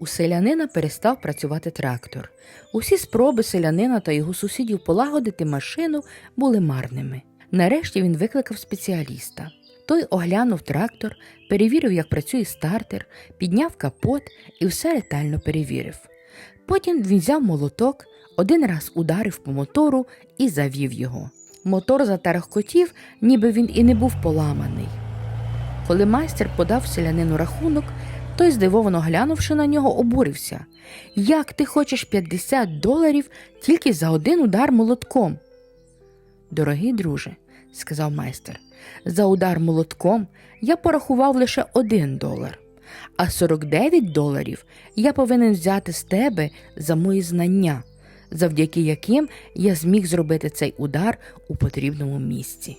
У селянина перестав працювати трактор. Усі спроби селянина та його сусідів полагодити машину були марними. Нарешті він викликав спеціаліста. Той оглянув трактор, перевірив, як працює стартер, підняв капот і все ретельно перевірив. Потім він взяв молоток, один раз ударив по мотору і завів його. Мотор затарахкотів, ніби він і не був поламаний. Коли майстер подав селянину рахунок, той, здивовано глянувши на нього, обурився. Як ти хочеш 50 доларів тільки за один удар молотком? Дорогий друже, сказав майстер, за удар молотком я порахував лише один долар, а 49 доларів я повинен взяти з тебе за мої знання, завдяки яким я зміг зробити цей удар у потрібному місці.